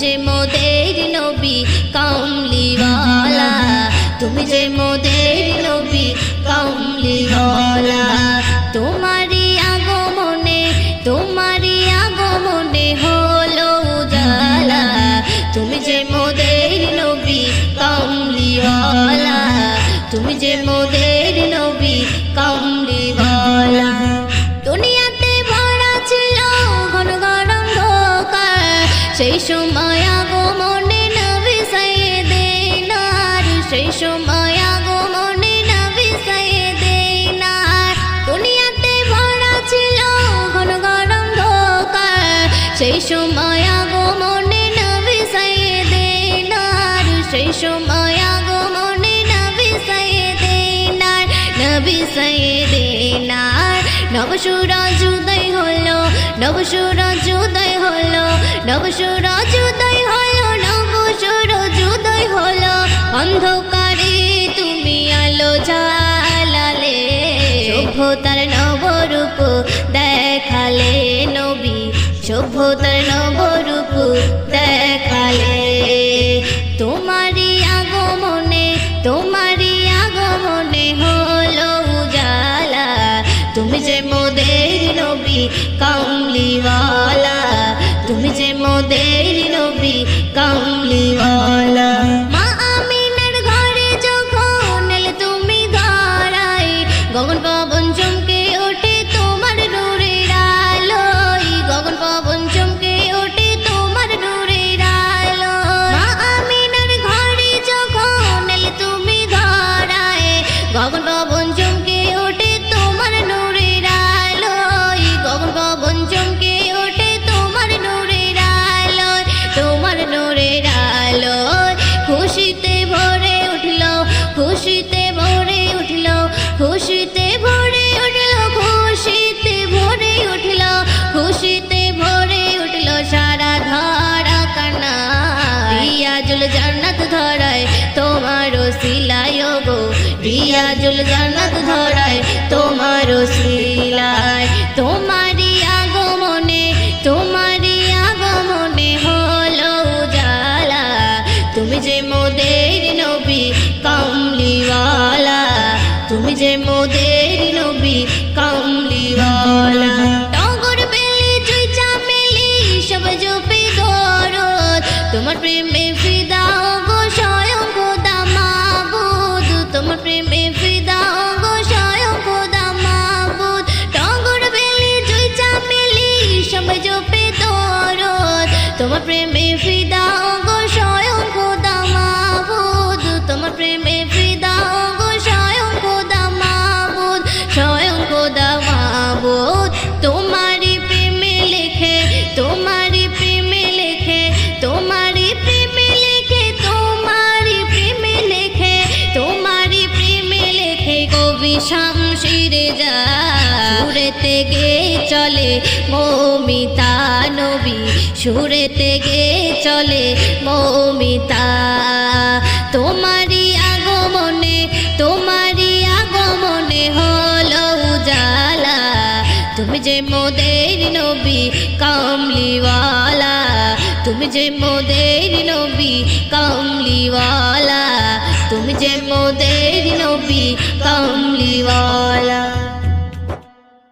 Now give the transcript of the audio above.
যে মোদের নবী কামলিওয়ালা তুমি যে মোদের নবী কামলিওয়ালা তোমারই আগমনে তোমারই আগমনে হলো জালা তুমি যে মোদের নবী কামলিওয়ালা তুমি যে মোদের সেই সময় আগমনে নবী সাইয়েদিনার সেই সময় আগমনে নবী সাইয়েদিনার দুনিয়াতে ভরা ছিল ঘন গরম ধোকার সেই সময় আগমনে নবী সাইয়েদিনার সেই সময় আগমনে নবী সাইয়েদিনার নবী সাইয়েদিনার নবসুরাজ উদয় হলো, নবসুরাজ উদয় নবসুরাজ অন্ধকারে তুমি আলো নবরূপ দেখালে নবী, সভ্যতার নবরূপ দেখালে। তোমারই আগমনে তোমারই আগমনে হলো উজালা। তুমি যে মোদের নবী কামলিওয়ালা মোদের নবী কামলিওয়ালা গো রিয়াজুল জান্নাত ধরায় তোমারও সিলায় তোমারই আগমনে তোমারই আগমনে হলো উজালা। তুমি যে মোদের নবী, কামলিওয়ালা। তুমি যে মোদের নবী, কামলিওয়ালা। টগর বেলি জুই চামেলি সব জপে দরদ। তোমার প্রেমে তোমার প্রেমে ফিদাও গো স্বয়ং খোদা মাবুদ। তোমার প্রেমে ফিদাও গো স্বয়ং খোদা মাবুদ, স্বয়ং খোদা মাবুদ। তোমারই প্রেমে লেখে, তোমারই প্রেমে লেখে, তোমারই প্রেমে লেখে, তোমারই প্রেমে লেখে, তোমারই প্রেমে লেখে কবি শামশিরে যা সুরেতে গে চলে মৌমিতা নবী। সুরেতে গে চলে মৌমিতা। তোমারই আগমনে তোমারই আগমনে হলো উজালা। তুমি যে মোদের নবী, কামলিওয়ালা। তুমি যে মোদের নবী, কামলিওয়ালা। তুমি যে মোদের নবী